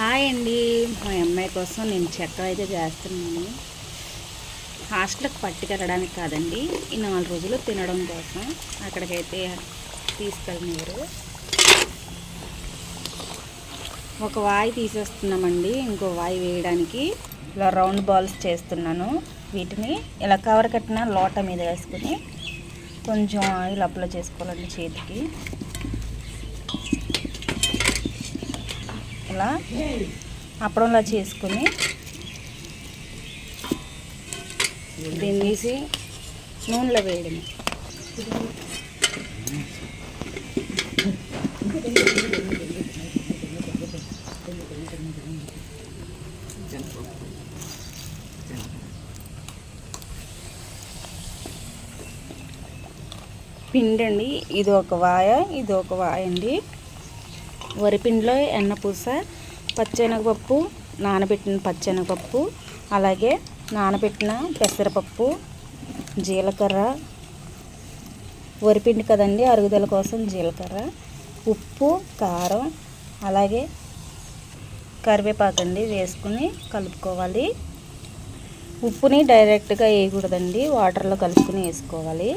Hi అండి. మా అమ్మాయి కోసం నేను చక్కెర అయితే చేస్తున్నాను. హాస్టల్కి పట్టుకెళ్ళడానికి కాదండి ఈ నాలుగు రోజులు తినడం కోసం అక్కడికైతే తీసుకెళ్ళినారు ఒక వాయి తీసేస్తున్నామండి ఇంకో వాయి వేయడానికి ఇలా రౌండ్ బాల్స్ చేస్తున్నాను. వీటిని ఇలా కవర్ కట్టిన లోట మీద వేసుకుని కొంచెం ఆయిల్ అప్లై చేసుకోవాలండి చేతికి. ఇలా అప్పడంలా చేసుకుని దీన్ని తీసి నూనెలో వేయడం పిండి అండి ఇది ఒక వాయ ఇది ఒక వాయ అండి వరిపిండిలో ఎన్నపూస పచ్చెనగపప్పు నానబెట్టిన పచ్చెనగపప్పు అలాగే నానబెట్టిన పెసరపప్పు జీలకర్ర. వరిపిండి కదండి అరుగుదల కోసం జీలకర్ర ఉప్పు కారం అలాగే కరివేపాకండి వేసుకుని కలుపుకోవాలి. ఉప్పుని డైరెక్ట్గా వేయకూడదండి వాటర్లో కలుపుకుని వేసుకోవాలి.